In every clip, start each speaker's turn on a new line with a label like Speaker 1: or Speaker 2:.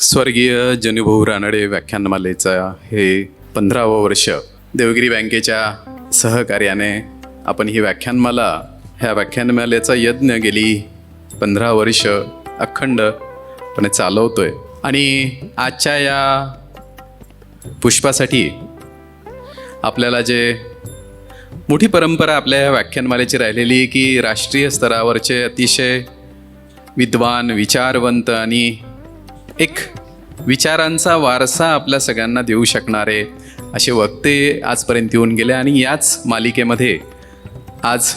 Speaker 1: स्वर्गीय जनुभाऊ रानडे व्याख्यानमालेचा हे पंधरावं वर्ष देवगिरी बँकेच्या सहकार्याने आपण ही व्याख्यानमाला ह्या व्याख्यानमालेचा यज्ञ गेली पंधरा वर्ष अखंडपणे चालवतोय. आणि आजच्या या पुष्पासाठी आपल्याला जे मोठी परंपरा आपल्या या व्याख्यानमालेची राहिलेली की राष्ट्रीय स्तरावरचे अतिशय विद्वान विचारवंत आणि एक विचारांचा वारसा आपल्या सगळ्यांना देऊ शकणारे असे वक्ते आजपर्यंत येऊन गेले आणि याच मालिकेमध्ये आज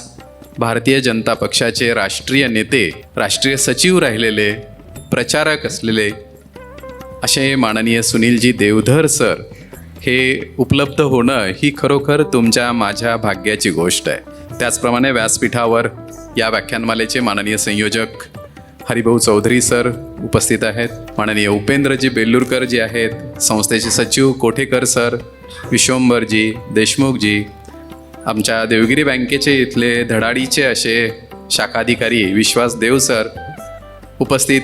Speaker 1: भारतीय जनता पक्षाचे राष्ट्रीय नेते राष्ट्रीय सचिव राहिलेले प्रचारक असलेले असे माननीय सुनीलजी देवधर सर हे उपलब्ध होणं ही खरोखर तुमच्या माझ्या भाग्याची गोष्ट आहे. त्याचप्रमाणे व्यासपीठावर या व्याख्यानमालेचे माननीय संयोजक हरिभाऊ चौधरी सर उपस्थित आहेत. माननीय उपेंद्रजी बेल्लूरकर जी आहेत संस्थेचे सचिव कोठेकर सर विश्वंभरजी देशमुखजी आमच्या देवगिरी बँकेचे इथले धडाडीचे असे शाखाधिकारी विश्वास देव सर उपस्थित.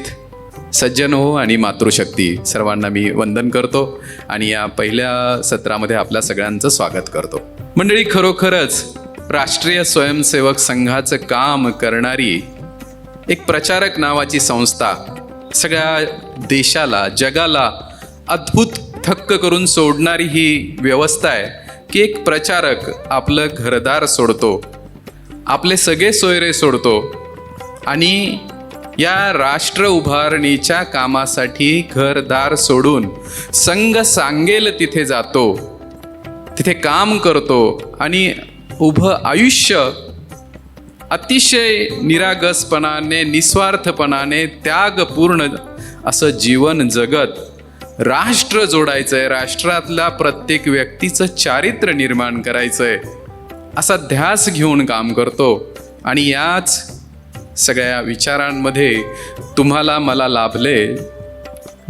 Speaker 1: सज्जन हो आणि मातृशक्ती सर्वांना मी वंदन करतो आणि या पहिल्या सत्रामध्ये आपल्या सगळ्यांचं स्वागत करतो. मंडळी खरोखरच राष्ट्रीय स्वयंसेवक संघाचं काम करणारी एक प्रचारक नावाची संस्था सगळ्या देशाला जगाला अद्भुत थक्क करून सोडणारी ही व्यवस्था आहे की एक प्रचारक आपलं घरदार सोडतो आपले सगळे सोयरे सोडतो आणि या राष्ट्र उभारणीच्या कामासाठी घरदार सोडून संघ सांगेल तिथे जातो तिथे काम करतो आणि उभं आयुष्य अतिशय निरागसपणाने निस्वार्थपणाने त्यागपूर्ण असं जीवन जगत राष्ट्र जोडायचं आहे राष्ट्रातल्या प्रत्येक व्यक्तीचं चारित्र्य निर्माण करायचं आहे असा ध्यास घेऊन काम करतो. आणि याच सगळ्या विचारांमध्ये तुम्हाला मला लाभले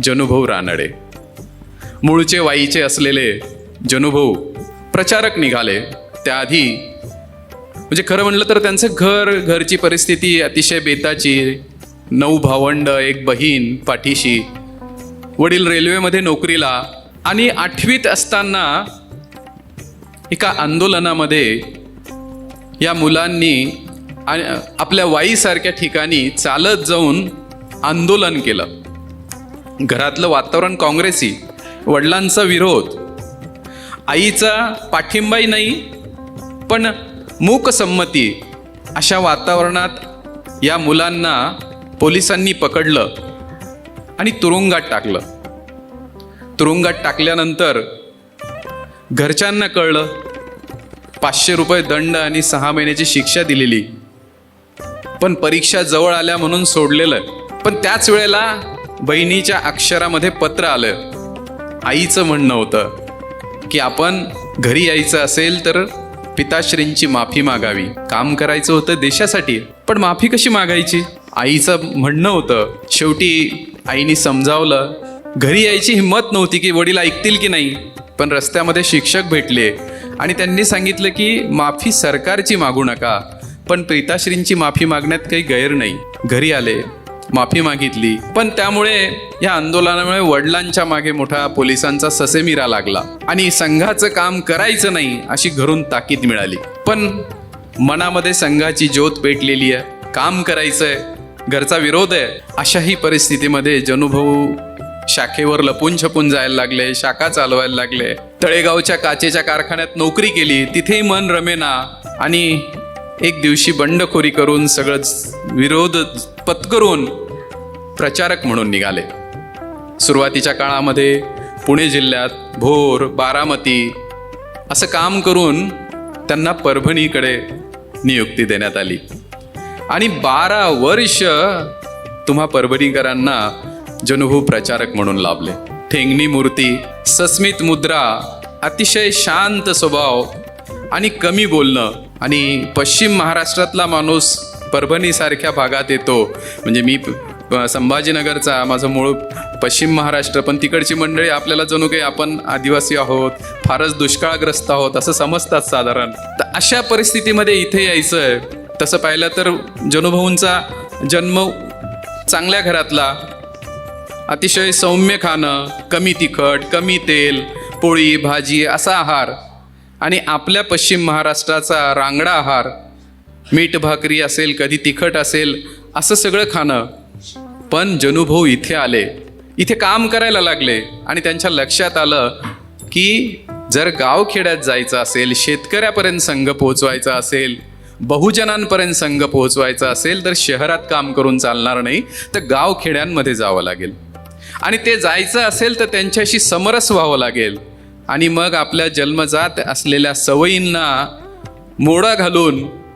Speaker 1: जनुभव रानडे. मूळचे वाईचे असलेले जनुभव प्रचारक निघाले. त्याआधी म्हणजे खरं म्हणलं तर त्यांचं घर घरची परिस्थिती अतिशय बेताची. नऊ भावंड एक बहीण पाठीशी. वडील रेल्वेमध्ये नोकरीला. आणि आठवीत असताना एका आंदोलनामध्ये या मुलांनी आपल्या वाईसारख्या ठिकाणी चालत जाऊन आंदोलन केलं. घरातलं वातावरण काँग्रेसी. वडिलांचा विरोध. आईचा पाठिंबाही नाही पण मूकसंमती अशा वातावरणात या मुलांना पोलिसांनी पकडलं आणि तुरुंगात टाकलं. तुरुंगात टाकल्यानंतर घरच्यांना कळलं पाचशे रुपये दंड आणि सहा महिन्याची शिक्षा दिलेली. पण परीक्षा जवळ आल्या म्हणून सोडलेलं. पण त्याच वेळेला बहिणीच्या अक्षरामध्ये पत्र आलं. आईचं म्हणणं होतं की आपण घरी यायचं असेल तर पिताश्रींची माफी मागावी. काम करायचं होतं देशासाठी पण माफी कशी मागायची? आईचं म्हणणं होतं शेवटी आईने समजावलं घरी यायची हिंमत नव्हती की वडील ऐकतील की नाही. पण रस्त्यामध्ये शिक्षक भेटले आणि त्यांनी सांगितलं की माफी सरकारची मागू नका पण प्रीताश्रींची माफी मागण्यात काही गैर नाही. घरी आले. माफी मागितली. पण त्यामुळे या आंदोलनामुळे वडिलांच्या मागे मोठा पोलिसांचा ससेमिरा लागला. आणि संघाचं काम करायचं नाही अशी घरून ताकीद मिळाली. पण मनामध्ये संघाची ज्योत पेटलेली आहे. काम करायचंय. घरचा विरोध आहे. अशाही परिस्थितीमध्ये जनुभाऊ शाखेवर लपून छपून जायला लागले शाखा चालवायला लागले. तळेगावच्या काचेच्या कारखान्यात नोकरी केली. तिथेही मन रमेना आणि एक दिवशी बंडखोरी करून सगळं विरोध पत्करून प्रचारक म्हणून निघाले. सुरुवातीच्या काळामध्ये पुणे जिल्ह्यात भोर बारामती असं काम करून त्यांना परभणीकडे नियुक्ती देण्यात आली. आणि बारा वर्ष तुम्हा परभणीकरांना जनुभू प्रचारक म्हणून लाभले. ठेंगणी मूर्ती सस्मित मुद्रा अतिशय शांत स्वभाव आणि कमी बोलणं आणि पश्चिम महाराष्ट्रातला माणूस परभणीसारख्या भागात येतो. म्हणजे मी संभाजीनगरचा माझं मूळ पश्चिम महाराष्ट्र पण तिकडची मंडळी आपल्याला जणू काही आपण आदिवासी आहोत फारच दुष्काळग्रस्त आहोत असं समजतात साधारण. तर अशा परिस्थितीमध्ये इथे यायचं आहे तसं पाहिलं तर जनुभाऊंचा जन्म चांगल्या घरातला. अतिशय सौम्य खाणं कमी तिखट कमी तेल पोळी भाजी असा आहार. आणि आपल्या पश्चिम महाराष्ट्राचा रांगडा आहार. मीठ भाकरी असेल कधी तिखट असेल असं सगळं खाणं. पण जनुभाऊ इथे आले. इथे काम करायला लागले. आणि त्यांच्या लक्षात आलं की जर गावखेड्यात जायचं असेल शेतकऱ्यापर्यंत संघ पोहोचवायचा असेल बहुजनांपर्यंत संघ पोहोचवायचा असेल तर शहरात काम करून चालणार नाही तर गावखेड्यांमध्ये जावं लागेल. आणि ते जायचं असेल तर त्यांच्याशी समरस व्हावं लागेल. आणि मग आपल्या जन्मजात असलेल्या सवयींना मोडा घालून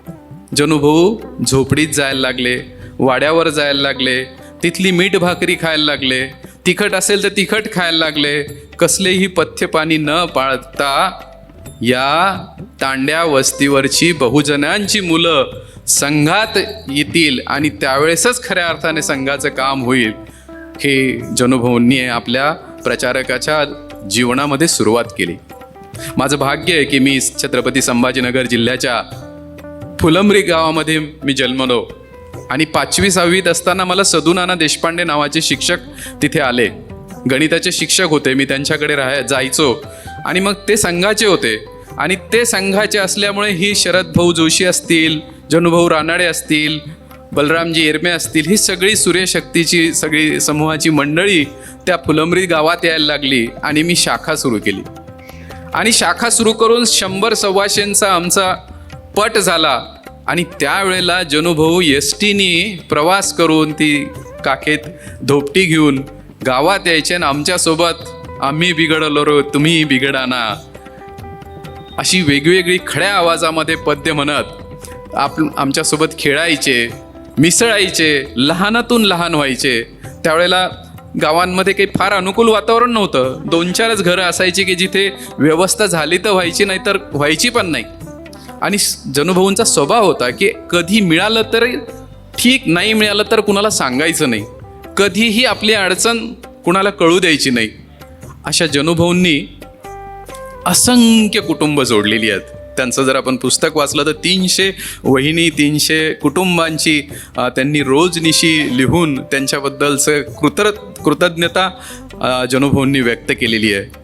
Speaker 1: जनुभाऊ झोपडीत जायला लागले वाड्यावर जायला लागले तिथली मीठ भाकरी खायला लागले तिखट असेल तर तिखट खायला लागले कसलेही पथ्य पाणी न पाळता या तांड्या वस्तीवरची बहुजनांची मुलं संघात येतील आणि त्यावेळेसच खऱ्या अर्थाने संघाचं काम होईल. हे जनुभाऊंनी आपल्या प्रचारकाच्या जीवनामध्ये सुरुवात केली. माझं भाग्य आहे की मी छत्रपती संभाजीनगर जिल्ह्याच्या फुलंब्री गावामध्ये मी जन्मलो. आणि पाचवी सहावीत असताना मला सदुनाना देशपांडे नावाचे शिक्षक तिथे आले. गणिताचे शिक्षक होते मी त्यांच्याकडे राहाय जायचो. आणि मग ते संघाचे होते. आणि ते संघाचे असल्यामुळे ही शरद भाऊ जोशी असतील जनुभाऊ रानाडे असतील बलरामजी एरमे असतील ही सगळी सूर्यशक्तीची सगळी समूहाची मंडळी त्या फुलंब्री गावात यायला लागली आणि मी शाखा सुरू केली. आणि शाखा सुरू करून शंभर सव्वाशेंचा आमचा पट झाला. आणि त्यावेळेला जनुभाऊ एस टीनी प्रवास करून ती काखेत धोपटी घेऊन गावात यायचे आणि आमच्यासोबत आम्ही बिघडलो रो तुम्ही बिघडा ना. अशी वेगवेगळी खड्या आवाजामध्ये पद्य म्हणत आप आमच्यासोबत खेळायचे मिसळायचे लहानातून लहान व्हायचे. त्यावेळेला गावांमध्ये काही फार अनुकूल वातावरण नव्हतं. दोन चारच घरं असायची की जिथे व्यवस्था झाली तर व्हायची नाही तर व्हायची पण नाही. आणि जनुभाऊंचा स्वभाव होता की कधी मिळालं तर ठीक नाही मिळालं तर कुणाला सांगायचं नाही. कधीही आपली अडचण कुणाला कळू द्यायची नाही. अशा जनुभाऊंनी असंख्य कुटुंब जोडलेली आहेत. त्यांचं जर आपण पुस्तक वाचलं तर तीनशे वहिनी तीनशे कुटुंबांची त्यांनी रोजनिशी लिहून त्यांच्याबद्दलचं कृतर कृतज्ञता जनुभाऊंनी व्यक्त केलेली आहे.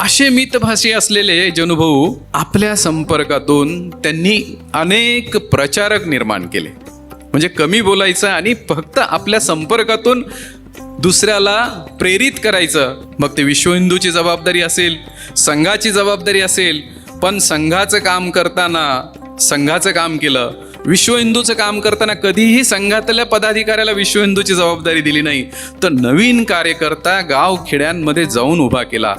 Speaker 1: असे मितभाषी असलेले जनुभाऊ आपल्या संपर्कातून त्यांनी अनेक प्रचारक निर्माण केले. म्हणजे कमी बोलायचं आणि फक्त आपल्या संपर्कातून दुसऱ्याला प्रेरित करायचं. मग ते विश्व हिंदूची जबाबदारी असेल संघाची जबाबदारी असेल पण संघाचं काम करताना संघाचं काम केलं. विश्व हिंदूचं काम करताना कधीही संघातल्या पदाधिकाऱ्याला विश्व हिंदूची जबाबदारी दिली नाही. तर नवीन कार्यकर्ता गाव खेड्यांमध्ये जाऊन उभा केला.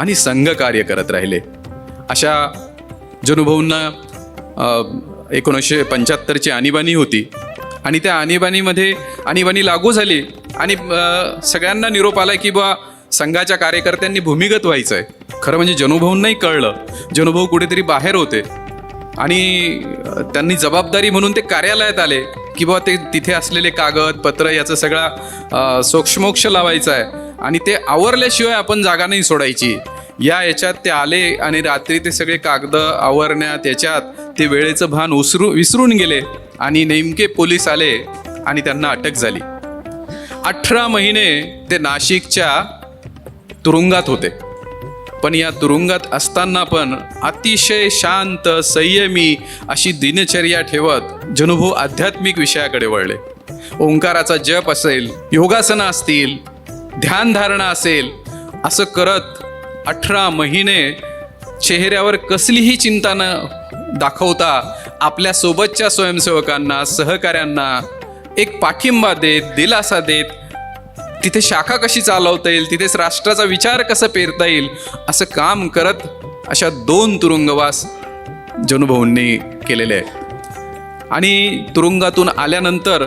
Speaker 1: आणि संघ कार्य करत राहिले. अशा जनुभाऊंना एकोणीसशे पंच्याहत्तरची आणीबाणी होती. आणि त्या आणीबाणीमध्ये आणीबाणी लागू झाली आणि सगळ्यांना निरोप आला की बा संघाच्या कार्यकर्त्यांनी भूमिगत व्हायचं आहे खरं म्हणजे जनुभाऊंनाही कळलं. जनुभाऊ कुठेतरी बाहेर होते. आणि त्यांनी जबाबदारी म्हणून ते कार्यालयात आले. की बाबा ते तिथे असलेले कागद पत्र याचं सगळा सूक्ष्मोक्ष सोक्षमोक्ष लावायचा आहे आणि ते आवरल्याशिवाय आपण जागा नाही सोडायची. या याच्यात ते आले आणि रात्री ते सगळे कागद आवरण्यात याच्यात ते वेळेचं भान उसरू विसरून गेले आणि नेमके पोलीस आले आणि त्यांना अटक झाली. अठरा महिने ते नाशिकच्या तुरुंगात होते. पण या तुरुंगात असताना पण अतिशय शांत संयमी अशी दिनचर्या ठेवत जनुभाऊ आध्यात्मिक विषयाकडे वळले. ओंकाराचा जप असेल योगासनं असतील ध्यानधारणा असेल असं करत अठरा महिने चेहऱ्यावर कसलीही चिंता न दाखवता आपल्या सोबतच्या स्वयंसेवकांना सहकाऱ्यांना एक पाठिंबा देत दिलासा देत तिथे शाखा कशी चालवता येईल तिथेच राष्ट्राचा विचार कसा पेरता येईल असं काम करत अशा दोन तुरुंगवास जनुभाऊंनी केलेले आहे आणि तुरुंगातून आल्यानंतर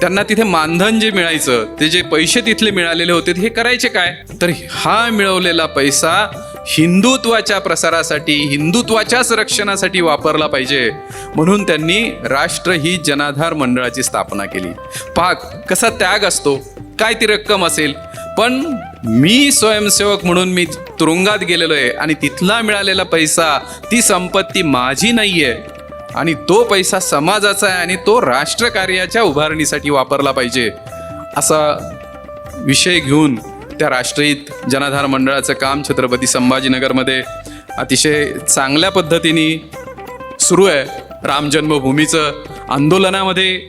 Speaker 1: त्यांना तिथे मानधन जे मिळायचं ते जे पैसे तिथले मिळालेले होते हे करायचे काय? तर हा मिळवलेला पैसा हिंदुत्वाच्या प्रसारासाठी हिंदुत्वाच्याच रक्षणासाठी वापरला पाहिजे. म्हणून त्यांनी राष्ट्र ही जनाधार मंडळाची स्थापना केली. पाक कसा त्याग असतो? काय ती रक्कम असेल? पण मी स्वयंसेवक म्हणून मी तुरुंगात गेलेलो आहे आणि तिथला मिळालेला पैसा ती संपत्ती माझी नाही आहे आणि तो पैसा समाजाचा आहे आणि तो राष्ट्रकार्याच्या उभारणीसाठी वापरला पाहिजे. असा विषय घेऊन त्या राष्ट्रहित जनाधार मंडळाचं काम छत्रपती संभाजीनगरमध्ये अतिशय चांगल्या पद्धतीने सुरू आहे. राम जन्मभूमीचं आंदोलनामध्ये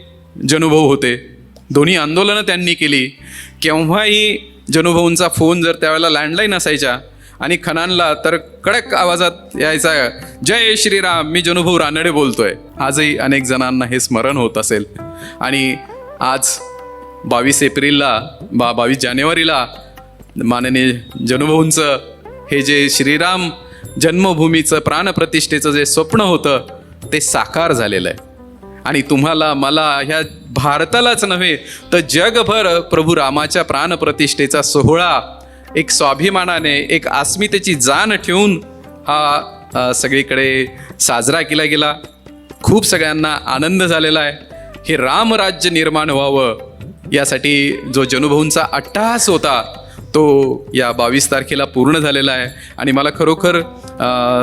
Speaker 1: जनुभव होते. दोन्ही आंदोलनं त्यांनी केली. केव्हाही जनुभाऊंचा फोन जर त्यावेळेला लँडलाईन असायच्या आणि खनानला तर कडक आवाजात यायचा जय श्रीराम मी जनुभाऊ रानडे बोलतोय. आजही अनेक जणांना हे स्मरण होत असेल. आणि आज बावीस एप्रिलला बा बावीस जानेवारीला माननीय जनुभाऊंचं हे जे श्रीराम जन्मभूमीचं प्राणप्रतिष्ठेचं जे स्वप्न होतं ते साकार झालेलं आहे. आणि तुम्हाला मला ह्या भारतालाच नव्हे तर जगभर प्रभू रामाच्या प्राणप्रतिष्ठेचा सोहळा एक स्वाभिमानाने एक अस्मितेची जाण ठेवून हा सगळीकडे साजरा केला गेला. खूप सगळ्यांना आनंद झालेला आहे. हे रामराज्य निर्माण व्हावं यासाठी जो जनुभाऊंचा अट्टहास होता तो या बावीस तारखेला पूर्ण झालेला आहे. आणि मला खरोखर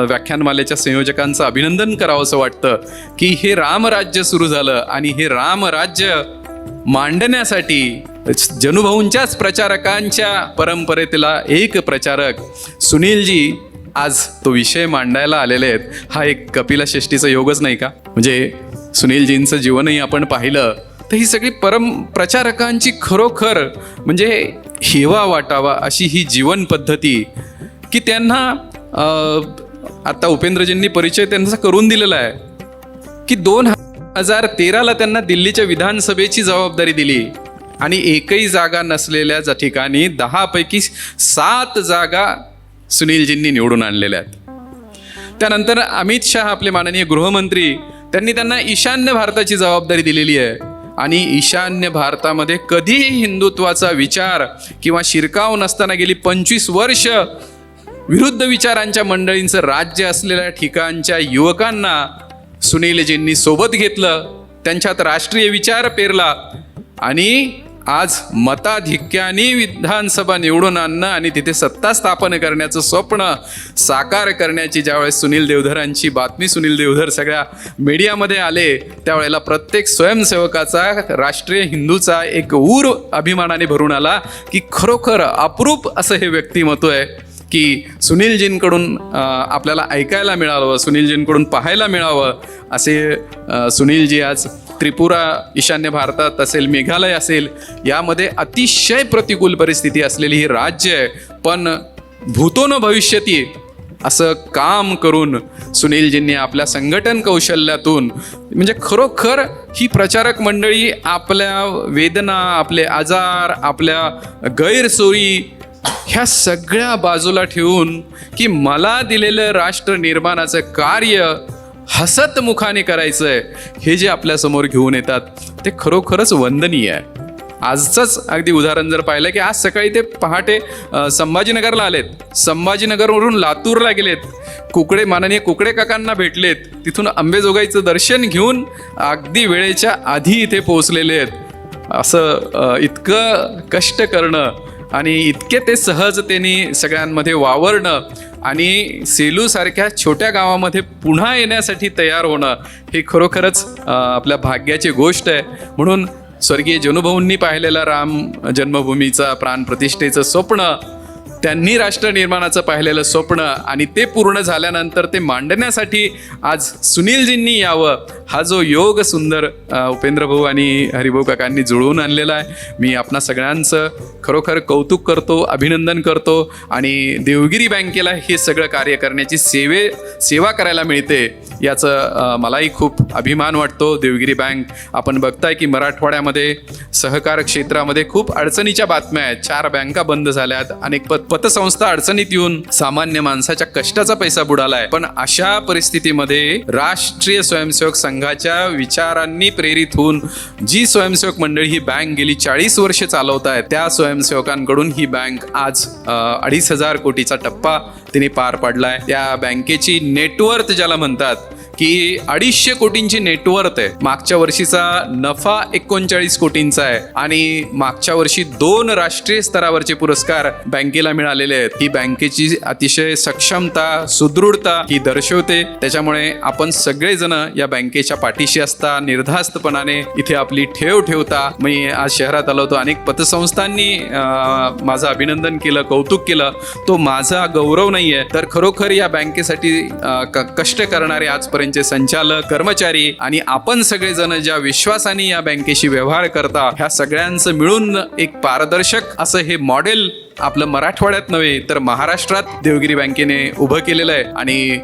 Speaker 1: व्याख्यानमालेच्या संयोजकांचं अभिनंदन करावं असं वाटतं की हे रामराज्य सुरू झालं आणि हे रामराज्य मांडण्यासाठी जनुभाऊंच्याच प्रचारकांच्या परंपरेतला एक प्रचारक सुनीलजी आज तो विषय मांडायला आलेले आहेत. हा एक कपिला शेष्टीचा योगच नाही का? म्हणजे सुनीलजींचं जीवनही आपण पाहिलं तर ही सगळी परम प्रचारकांची खरोखर म्हणजे हेवा वाटावा अशी ही जीवन पद्धती की त्यांना आता उपेंद्रजींनी परिचय त्यांचा करून दिलेला आहे की दोन हजार तेराला त्यांना दिल्लीच्या विधानसभेची जबाबदारी दिली. आणि एकही जागा नसलेल्या ज्या ठिकाणी दहापैकी सात जागा सुनीलजींनी निवडून आणलेल्या आहेत. त्यानंतर अमित शहा आपले माननीय गृहमंत्री त्यांनी त्यांना ईशान्य भारताची जबाबदारी दिलेली आहे. आणि ईशान्य भारतामध्ये कधीही हिंदुत्वाचा विचार किंवा शिरकाव नसताना गेली पंचवीस वर्ष विरुद्ध विचारांच्या मंडळींचं राज्य असलेल्या ठिकाणच्या युवकांना सुनीलजींनी सोबत घेतलं त्यांच्यात राष्ट्रीय विचार पेरला आणि आज मताधिक्याने विधानसभा निवडून आणणं आणि तिथे सत्ता स्थापन करण्याचं स्वप्न साकार करण्याची ज्यावेळेस सुनील देवधरांची बातमी सुनील देवधर सगळ्या मीडियामध्ये आले त्यावेळेला प्रत्येक स्वयंसेवकाचा राष्ट्रीय हिंदूचा एक ऊर अभिमानाने भरून आला की खरोखर अप्रूप असं हे व्यक्तिमत्व आहे की सुनीलजींकडून आपल्याला ऐकायला मिळावं सुनीलजींकडून पाहायला मिळावं असे सुनीलजी आज त्रिपुरा ईशान्य भारतात असेल मेघालय असेल यामध्ये अतिशय प्रतिकूल परिस्थिती असलेली ही राज्य आहे. पण भूतो न भविष्यती असं काम करून सुनीलजींनी आपल्या संघटन कौशल्यातून म्हणजे खरोखर ही प्रचारक मंडळी आपल्या वेदना आपले आजार आपल्या गैरसोयी ह्या सगळ्या बाजूला ठेवून की मला दिलेलं राष्ट्र निर्माणाचं कार्य हसत मुखाने करायचंय. हे जे आपल्यासमोर घेऊन येतात ते खरोखरच वंदनीय आहे. आजचंच अगदी उदाहरण जर पाहिलं की आज सकाळी ते पहाटे संभाजीनगरला आलेत. संभाजीनगरवरून लातूरला गेलेत. कुकडे माननीय कुकडे काकांना भेटलेत. तिथून अंबेजोगाईचं दर्शन घेऊन अगदी वेळेच्या आधी इथे पोहोचलेले आहेत. असं इतकं कष्ट करणं आणि इतके ते सहजतेने सगळ्यांमध्ये वावरणं आणि सेलूसारख्या छोट्या गावामध्ये पुन्हा येण्यासाठी तयार होणं हे खरोखरच आपल्या भाग्याची गोष्ट आहे. म्हणून स्वर्गीय जनुभाऊंनी पाहिलेला राम जन्मभूमीचा प्राणप्रतिष्ठेचं स्वप्न त्यांनी राष्ट्र निर्माणाचं पाहिलेलं स्वप्न आणि ते पूर्ण झाल्यानंतर ते मांडण्यासाठी आज सुनीलजींनी यावं हा जो योग सुंदर उपेंद्रभाऊ आणि हरिभाऊ काकांनी जुळवून आणलेला आहे. मी आपणा सगळ्यांचं खरोखर कौतुक करतो अभिनंदन करतो आणि देवगिरी बँकेला हे सगळं कार्य करण्याची सेवे सेवा करायला मिळते याचं मलाही खूप अभिमान वाटतो. देवगिरी बँक आपण बघताय की मराठवाड्यामध्ये सहकार क्षेत्रामध्ये खूप अडचणीच्या बातम्या आहेत. चार बँका बंद झाल्यात अनेक पद पतसंस्था अडचणीत येऊन सामान्य माणसाच्या कष्टाचा पैसा बुडालाय. पण अशा परिस्थितीमध्ये राष्ट्रीय स्वयंसेवक संघाच्या विचारांनी प्रेरित होऊन जी स्वयंसेवक मंडळी ही बँक गेली चाळीस वर्ष चालवत आहे त्या स्वयंसेवकांकडून ही बँक आज अडीच हजार कोटीचा टप्पा तिने पार पाडलाय. त्या बँकेची नेटवर्थ ज्याला म्हणतात की अडीचशे कोटींची नेटवर्थ आहे. मागच्या वर्षीचा नफा एकोणचाळीस कोटींचा आहे. आणि मागच्या वर्षी दोन राष्ट्रीय स्तरावरचे पुरस्कार बँकेला मिळालेले आहेत. ही बँकेची अतिशय सक्षमता सुदृढता ही दर्शवते. त्याच्यामुळे आपण सगळेजण या बँकेच्या पाठीशी असता निर्धास्तपणाने इथे आपली ठेव ठेवता. मी आज शहरात आलो होतो. अनेक पतसंस्थांनी माझं अभिनंदन केलं कौतुक केलं. तो माझा गौरव नाहीये. तर खरोखर या बँकेसाठी कष्ट करणारे आजपर्यंत बँकेचे संचालक कर्मचारी आणि आपण सगळेजण ज्या विश्वासाने या बँकेशी व्यवहार करता ह्या सगळ्यांचं मिळून एक पारदर्शक असं हे मॉडेल आपलं मराठवाड्यात नव्हे तर महाराष्ट्रात देवगिरी बँकेने उभं केलेलं आहे. आणि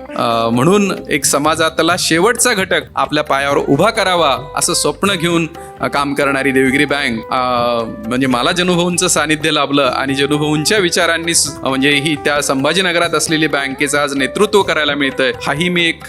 Speaker 1: म्हणून एक समाजातला शेवटचा घटक आपल्या पायावर उभा करावा असं स्वप्न घेऊन काम करणारी देवगिरी बँक म्हणजे मला जनुभाऊंचं सानिध्य लाभलं आणि जनुभाऊंच्या विचारांनी म्हणजे ही त्या संभाजीनगरात असलेली बँकेचं आज नेतृत्व करायला मिळतंय. हाही मी एक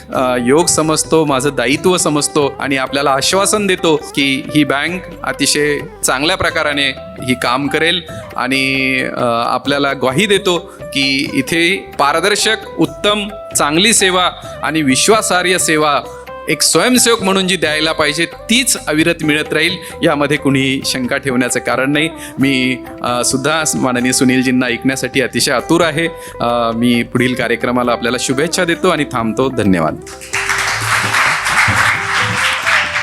Speaker 1: योग समजतो माझं दायित्व समजतो आणि आपल्याला आश्वासन देतो की ही बँक अतिशय चांगल्या प्रकाराने ही काम करेल आणि आपल्याला ग्वाही देतो की इथे पारदर्शक उत्तम चांगली सेवा आणि विश्वासार्ह सेवा एक स्वयंसेवक म्हणून जी द्यायला पाहिजे तीच अविरत मिळत राहील. यामध्ये कुणीही शंका ठेवण्याचं कारण नाही. मी सुद्धा माननीय सुनीलजींना ऐकण्यासाठी अतिशय आतुर आहे. मी पुढील कार्यक्रमाला आपल्याला शुभेच्छा देतो आणि थांबतो. धन्यवाद.